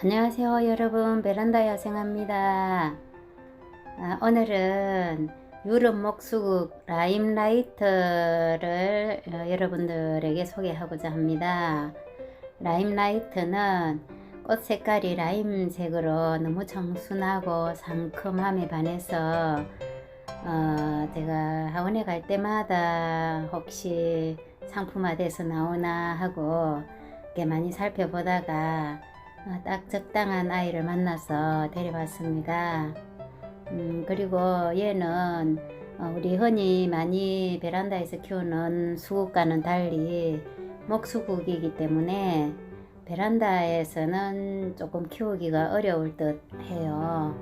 안녕하세요 여러분. 베란다 야생합니다. 아, 오늘은 유럽 목수국 라임라이트를 어, 여러분들에게 소개하고자 합니다. 라임라이트는 꽃 색깔이 라임색으로 너무 청순하고 상큼함에 반해서 어, 제가 학원에 갈 때마다 혹시 상품화돼서 나오나 하고 많이 살펴보다가 어, 딱 적당한 아이를 만나서 데려왔습니다. 음, 그리고 얘는 어, 우리 흔히 많이 베란다에서 키우는 수국과는 달리 목수국이기 때문에 베란다에서는 조금 키우기가 어려울 듯 해요.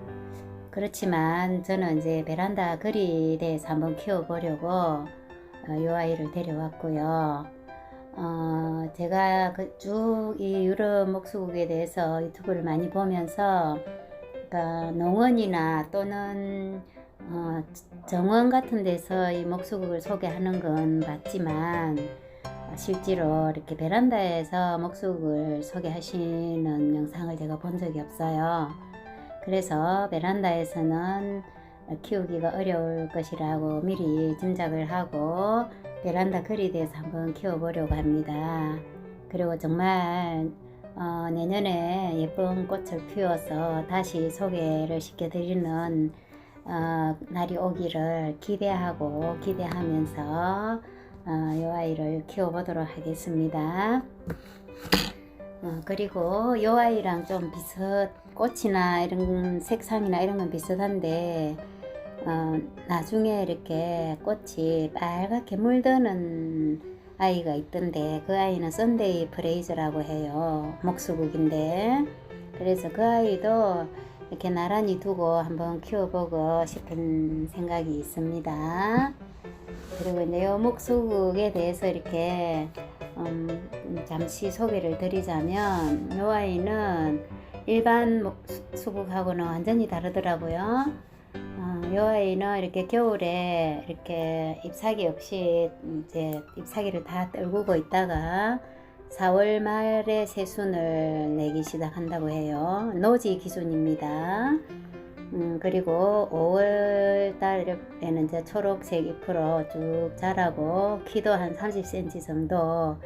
그렇지만 저는 이제 베란다 거리에 대해서 한번 키워보려고 어, 이 아이를 데려왔고요. 어, 제가 그 쭉 이 유럽 목수국에 대해서 유튜브를 많이 보면서 그러니까 농원이나 또는 어, 정원 같은 데서 이 목수국을 소개하는 건 맞지만 어, 실제로 이렇게 베란다에서 목수국을 소개하시는 영상을 제가 본 적이 없어요. 그래서 베란다에서는 키우기가 어려울 것이라고 미리 짐작을 하고 베란다 거리에 대해서 한번 키워보려고 합니다. 그리고 정말 어, 내년에 예쁜 꽃을 피워서 다시 소개를 시켜드리는 어, 날이 오기를 기대하고 기대하면서 어, 이 아이를 키워보도록 하겠습니다. 어, 그리고 이 아이랑 좀 비슷 꽃이나 이런 색상이나 이런 건 비슷한데 어, 나중에 이렇게 꽃이 빨갛게 물드는 아이가 있던데 그 아이는 썬데이 프레이즈라고 해요. 목수국인데. 그래서 그 아이도 이렇게 나란히 두고 한번 키워보고 싶은 생각이 있습니다. 그리고 이제 요 목수국에 대해서 이렇게 음, 잠시 소개를 드리자면 이 아이는 일반 목- 수국하고는 완전히 다르더라고요. 어, 이 아이는 이렇게 겨울에 이렇게 잎사귀 없이 이제 잎사귀를 다 떨구고 있다가 4월 말에 새순을 내기 시작한다고 해요. 노지 기준입니다. 음, 그리고 5월 달에는 이제 초록색 잎으로 쭉 자라고 키도 한 30cm 정도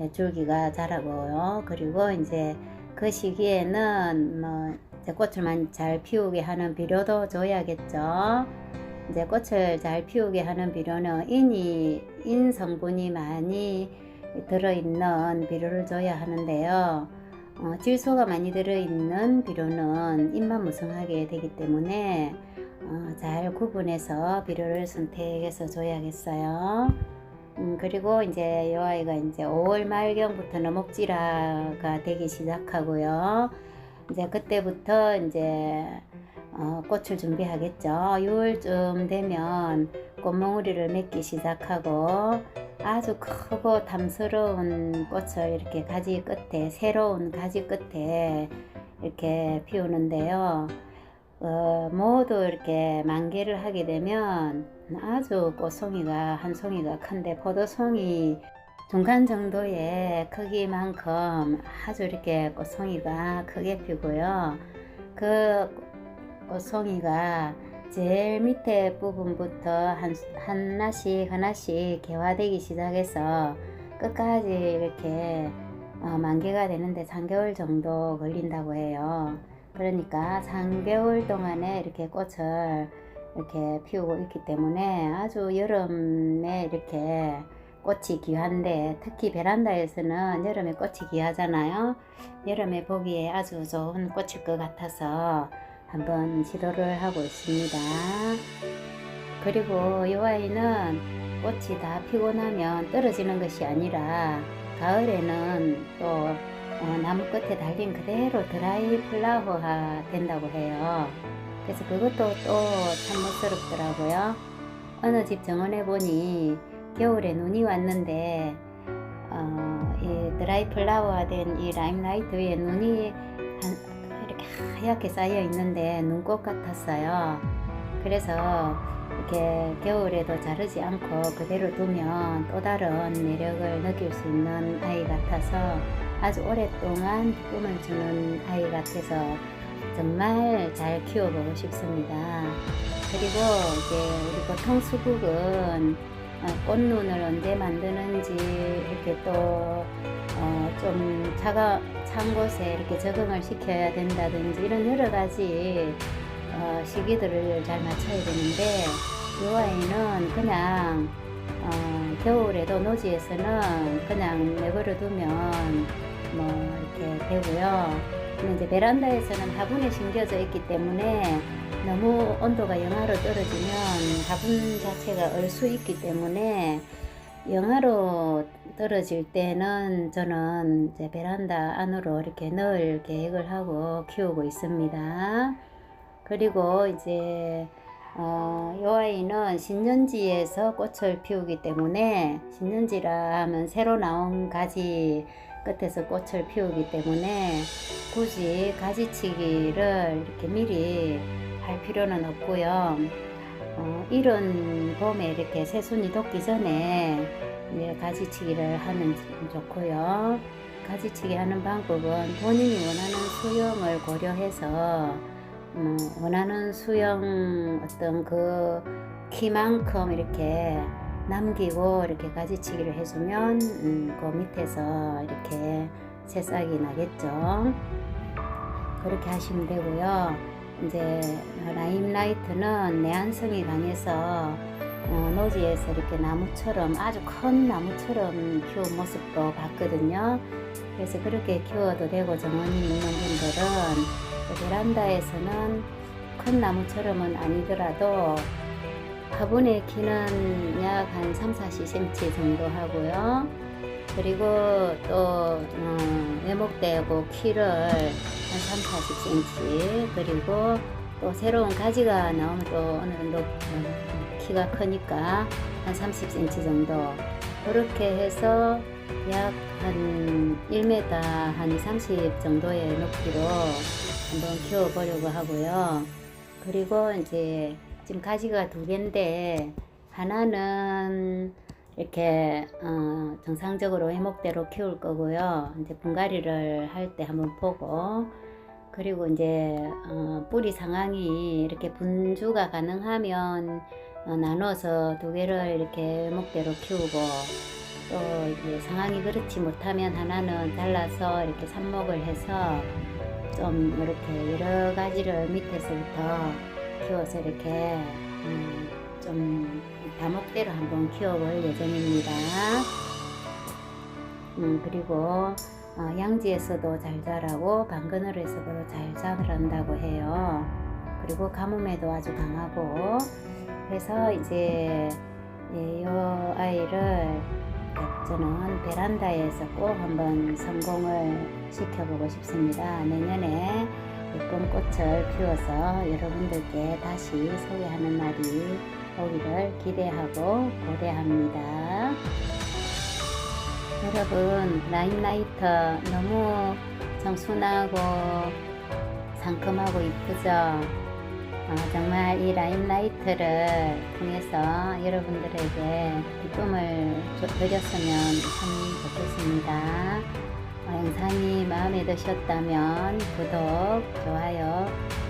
예, 줄기가 자라고요. 그리고 이제 그 시기에는 뭐 이제 꽃을 많이 잘 피우게 하는 비료도 줘야겠죠. 이제 꽃을 잘 피우게 하는 비료는 인이 인 성분이 많이 들어있는 비료를 줘야 하는데요. 어, 질소가 많이 들어있는 비료는 잎만 무성하게 되기 때문에 어, 잘 구분해서 비료를 선택해서 줘야겠어요. 음, 그리고 이제 이 아이가 이제 5월 말경부터는 목지라가 되기 시작하고요. 이제 그때부터 이제 어, 꽃을 준비하겠죠. 6월쯤 되면 꽃몽우리를 맺기 시작하고 아주 크고 탐스러운 꽃을 이렇게 가지 끝에 새로운 가지 끝에 이렇게 피우는데요. 어, 모두 이렇게 만개를 하게 되면 아주 꽃송이가 한 송이가 큰데 포도송이 중간 정도의 크기만큼 아주 이렇게 꽃송이가 크게 피고요. 그 꽃송이가 제일 밑에 부분부터 한, 하나씩 하나씩 개화되기 시작해서 끝까지 이렇게 어, 만개가 되는데 3개월 정도 걸린다고 해요. 그러니까 3개월 동안에 이렇게 꽃을 이렇게 피우고 있기 때문에 아주 여름에 이렇게 꽃이 귀한데 특히 베란다에서는 여름에 꽃이 귀하잖아요. 여름에 보기에 아주 좋은 꽃일 것 같아서 한번 시도를 하고 있습니다. 그리고 이 아이는 꽃이 다 피고 나면 떨어지는 것이 아니라 가을에는 또 어, 나무 끝에 달린 그대로 드라이 플라워가 된다고 해요. 그래서 그것도 또 참모스럽더라고요. 어느 집 정원에 보니 겨울에 눈이 왔는데 어, 이 드라이 플라워가 된 이 라임라이트 위에 눈이 한, 이렇게 하얗게 쌓여 있는데 눈꽃 같았어요. 그래서 이렇게 겨울에도 자르지 않고 그대로 두면 또 다른 매력을 느낄 수 있는 아이 같아서 아주 오랫동안 꿈을 주는 아이 같아서 정말 잘 키워보고 싶습니다. 그리고 이제 우리 보통 수국은 어, 꽃눈을 언제 만드는지 이렇게 또 어, 좀 차가 찬 곳에 이렇게 적응을 시켜야 된다든지 이런 여러 가지 어, 시기들을 잘 맞춰야 되는데 이 아이는 그냥 어, 겨울에도 노지에서는 그냥 내버려 두면 뭐 이렇게 되고요. 근데 이제 베란다에서는 화분에 심겨져 있기 때문에 너무 온도가 영하로 떨어지면 화분 자체가 얼 수 있기 때문에 영하로 떨어질 때는 저는 이제 베란다 안으로 이렇게 넣을 계획을 하고 키우고 있습니다. 그리고 이제 어, 요 아이는 신년지에서 꽃을 피우기 때문에 신년지라 하면 새로 나온 가지 끝에서 꽃을 피우기 때문에 굳이 가지치기를 이렇게 미리 할 필요는 없고요. 어, 이른 봄에 이렇게 새순이 돋기 전에 이제 가지치기를 하면 좋고요. 가지치기 하는 방법은 본인이 원하는 수영을 고려해서 음, 원하는 수영 어떤 그 키만큼 이렇게 남기고 이렇게 가지치기를 해주면 음, 그 밑에서 이렇게 새싹이 나겠죠. 그렇게 하시면 되고요. 이제 라임라이트는 내한성이 강해서 어, 노지에서 이렇게 나무처럼 아주 큰 나무처럼 키운 모습도 봤거든요. 그래서 그렇게 키워도 되고 정원이 있는 분들은 그 베란다에서는 큰 나무처럼은 아니더라도 화분의 키는 약 한 3, 40cm 정도 하고요. 그리고 또 어, 외목대고 키를 한 3, 40cm 그리고 또 새로운 가지가 나오면 또 정도 어, 키가 크니까 한 30cm 정도 그렇게 해서 약 한 1m 한 2, 30 정도의 높이로 한번 키워보려고 하고요. 그리고 이제 지금 가지가 두 개인데 하나는 이렇게 어, 정상적으로 해목대로 키울 거고요. 이제 분갈이를 할 때 한번 보고 그리고 이제 어, 뿌리 상황이 이렇게 분주가 가능하면 어, 나눠서 두 개를 이렇게 해목대로 키우고 또 이제 상황이 그렇지 못하면 하나는 잘라서 이렇게 삽목을 해서 좀 이렇게 여러 가지를 밑에서부터 키워서 이렇게 음, 좀 다목대로 한번 키워볼 예정입니다. 음, 그리고 어, 양지에서도 잘 자라고 방그늘에서도 잘 자란다고 해요. 그리고 가뭄에도 아주 강하고 그래서 이제 이 아이를 저는 베란다에서 꼭 한번 성공을 시켜보고 싶습니다. 내년에 예쁜 꽃을 피워서 여러분들께 다시 소개하는 날이 오기를 기대하고 고대합니다. 여러분, 라임라이트 너무 정순하고 상큼하고 이쁘죠? 어, 정말 이 라임라이트를 통해서 여러분들에게 기쁨을 줘- 드렸으면 참 좋겠습니다. 어, 영상이 마음에 드셨다면 구독, 좋아요,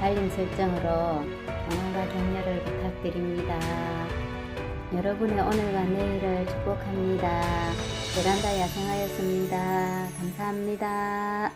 알림 설정으로 응원과 격려를 부탁드립니다. 여러분의 오늘과 내일을 축복합니다. 베란다 야생하였습니다. 감사합니다.